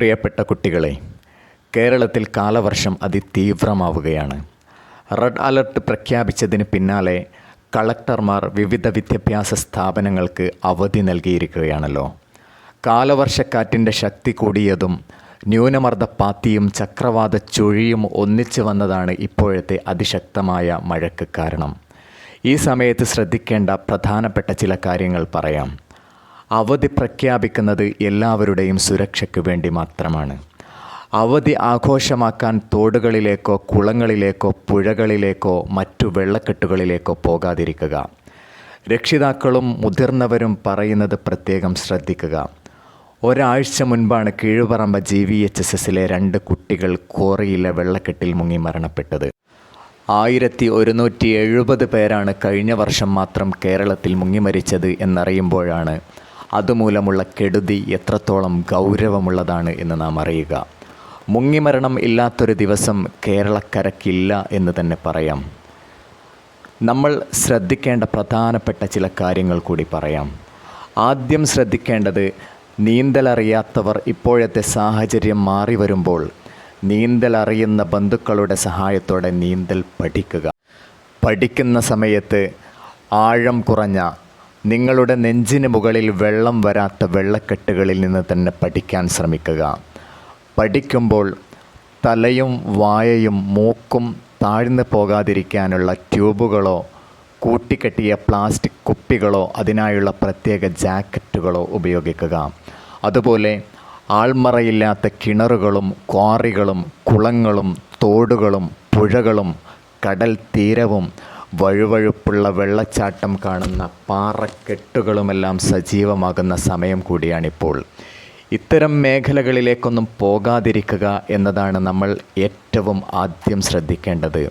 പ്രിയപ്പെട്ട കുട്ടികളെ കേരളത്തിൽ കാലവർഷം അതിതീവ്രമാവുകയാണ്. റെഡ് അലർട്ട് പ്രഖ്യാപിച്ചതിന് പിന്നാലെ കളക്ടർമാർ വിവിധ വിദ്യാഭ്യാസ സ്ഥാപനങ്ങൾക്ക് അവധി നൽകിയിരിക്കുകയാണല്ലോ. കാലവർഷക്കാറ്റിന്റെ ശക്തി കൂടിയതും ന്യൂനമർദ്ദപ്പാത്തിയും ചക്രവാത ചുഴിയും ഒന്നിച്ചു വന്നതാണ് ഇപ്പോഴത്തെ അതിശക്തമായ മഴയ്ക്ക് കാരണം. ഈ സമയത്ത് ശ്രദ്ധിക്കേണ്ട പ്രധാനപ്പെട്ട ചില കാര്യങ്ങൾ പറയാം. അവധി പ്രഖ്യാപിക്കുന്നത് എല്ലാവരുടെയും സുരക്ഷയ്ക്ക് വേണ്ടി മാത്രമാണ്. അവധി ആഘോഷമാക്കാൻ തോടുകളിലേക്കോ കുളങ്ങളിലേക്കോ പുഴകളിലേക്കോ മറ്റു വെള്ളക്കെട്ടുകളിലേക്കോ പോകാതിരിക്കുക. രക്ഷിതാക്കളും മുതിർന്നവരും പറയുന്നത് പ്രത്യേകം ശ്രദ്ധിക്കുക. ഒരാഴ്ച മുൻപാണ് Keezhuparamba G V H S എസിലെ രണ്ട് കുട്ടികൾ കോറിയിലെ വെള്ളക്കെട്ടിൽ മുങ്ങി മരണപ്പെട്ടത്. ആയിരത്തി ഒരുന്നൂറ്റി എഴുപത് പേരാണ് കഴിഞ്ഞ വർഷം മാത്രം കേരളത്തിൽ മുങ്ങിമരിച്ചത് എന്നറിയുമ്പോഴാണ് അതുമൂലമുള്ള കെടുതി എത്രത്തോളം ഗൗരവമുള്ളതാണ് എന്ന് നാം അറിയുക. മുങ്ങിമരണം ഇല്ലാത്തൊരു ദിവസം കേരളക്കരക്കില്ല എന്ന് തന്നെ പറയാം. നമ്മൾ ശ്രദ്ധിക്കേണ്ട പ്രധാനപ്പെട്ട ചില കാര്യങ്ങൾ കൂടി പറയാം. ആദ്യം ശ്രദ്ധിക്കേണ്ടത് നീന്തലറിയാത്തവർ ഇപ്പോഴത്തെ സാഹചര്യം മാറി വരുമ്പോൾ നീന്തലറിയുന്ന ബന്ധുക്കളുടെ സഹായത്തോടെ നീന്തൽ പഠിക്കുക. പഠിക്കുന്ന സമയത്ത് ആഴം കുറഞ്ഞ നിങ്ങളുടെ നെഞ്ചിന് മുകളിൽ വെള്ളം വരാത്ത വെള്ളക്കെട്ടുകളിൽ നിന്ന് തന്നെ പഠിക്കാൻ ശ്രമിക്കുക. പഠിക്കുമ്പോൾ തലയും വായയും മൂക്കും താഴ്ന്നു പോകാതിരിക്കാനുള്ള ട്യൂബുകളോ കൂട്ടിക്കെട്ടിയ പ്ലാസ്റ്റിക് കുപ്പികളോ അതിനായുള്ള പ്രത്യേക ജാക്കറ്റുകളോ ഉപയോഗിക്കുക. അതുപോലെ ആൾമറയില്ലാത്ത കിണറുകളും ക്വാറികളും കുളങ്ങളും തോടുകളും പുഴകളും കടൽ തീരവും വഴുവഴുപ്പുള്ള വെള്ളച്ചാട്ടം കാണുന്ന പാറക്കെട്ടുകളുമെല്ലാം സജീവമാകുന്ന സമയം കൂടിയാണിപ്പോൾ. ഇത്തരം മേഖലകളിലേക്കൊന്നും പോകാതിരിക്കുക എന്നതാണ് നമ്മൾ ഏറ്റവും ആദ്യം ശ്രദ്ധിക്കേണ്ടത്.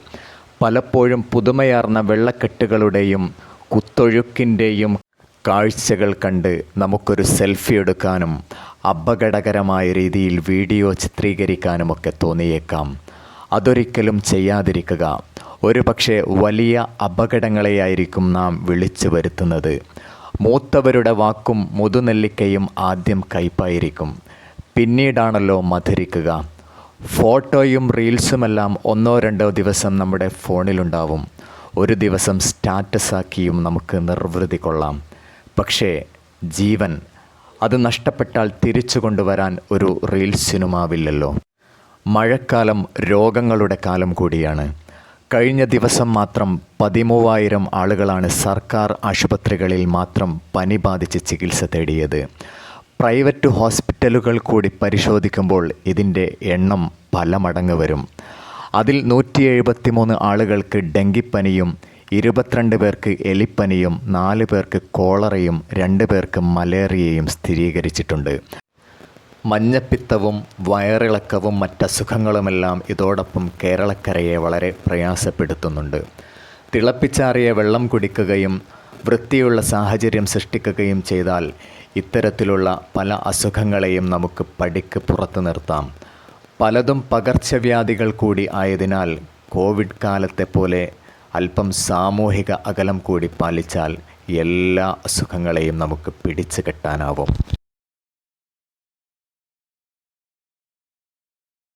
പലപ്പോഴും പുതുമയാർന്ന വെള്ളക്കെട്ടുകളുടെയും കുത്തൊഴുക്കിന്റെയും കാഴ്ചകൾ കണ്ട് നമുക്കൊരു സെൽഫി എടുക്കാനും അപകടകരമായ രീതിയിൽ വീഡിയോ ചിത്രീകരിക്കാനുമൊക്കെ തോന്നിയേക്കാം. അതൊരിക്കലും ചെയ്യാതിരിക്കുക. ഒരു പക്ഷേ വലിയ അപകടങ്ങളെയായിരിക്കും നാം വിളിച്ചു വരുത്തുന്നത്. മൂത്തവരുടെ വാക്കും മുതുനെല്ലിക്കയും ആദ്യം കയ്പായിരിക്കും പിന്നീടാണല്ലോ മധുരിക്കുക. ഫോട്ടോയും റീൽസുമെല്ലാം ഒന്നോ രണ്ടോ ദിവസം നമ്മുടെ ഫോണിലുണ്ടാവും. ഒരു ദിവസം സ്റ്റാറ്റസാക്കിയും നമുക്ക് നിർവൃതി കൊള്ളാം. പക്ഷേ ജീവൻ അത് നഷ്ടപ്പെട്ടാൽ തിരിച്ചു കൊണ്ടുവരാൻ ഒരു റീൽസിനുമാവില്ലല്ലോ മഴക്കാലം രോഗങ്ങളുടെ കാലം കൂടിയാണ്. കഴിഞ്ഞ ദിവസം മാത്രം പതിമൂവായിരം ആളുകളാണ് സർക്കാർ ആശുപത്രികളിൽ മാത്രം പനി ബാധിച്ച് ചികിത്സ തേടിയത്. പ്രൈവറ്റ് ഹോസ്പിറ്റലുകൾ കൂടി പരിശോധിക്കുമ്പോൾ ഇതിന്റെ എണ്ണം പല മടങ്ങ് വരും. അതിൽ നൂറ്റി എഴുപത്തി മൂന്ന് ആളുകൾക്ക് ഡെങ്കിപ്പനിയും ഇരുപത്തിരണ്ട് പേർക്ക് എലിപ്പനിയും നാല് പേർക്ക് കോളറയും രണ്ട് പേർക്ക് മലേറിയയും സ്ഥിരീകരിച്ചിട്ടുണ്ട്. മഞ്ഞപ്പിത്തവും വയറിളക്കവും മറ്റസുഖങ്ങളുമെല്ലാം ഇതോടൊപ്പം കേരളക്കരയെ വളരെ പ്രയാസപ്പെടുത്തുന്നുണ്ട്. തിളപ്പിച്ചാറിയ വെള്ളം കുടിക്കുകയും വൃത്തിയുള്ള സാഹചര്യം സൃഷ്ടിക്കുകയും ചെയ്താൽ ഇത്തരത്തിലുള്ള പല അസുഖങ്ങളെയും നമുക്ക് പടിക്ക് പുറത്തു നിർത്താം. പലതും പകർച്ചവ്യാധികൾ കൂടി ആയതിനാൽ കോവിഡ് കാലത്തെ പോലെ അല്പം സാമൂഹിക അകലം കൂടി പാലിച്ചാൽ എല്ലാ അസുഖങ്ങളെയും നമുക്ക് പിടിച്ചു കെട്ടാനാവും.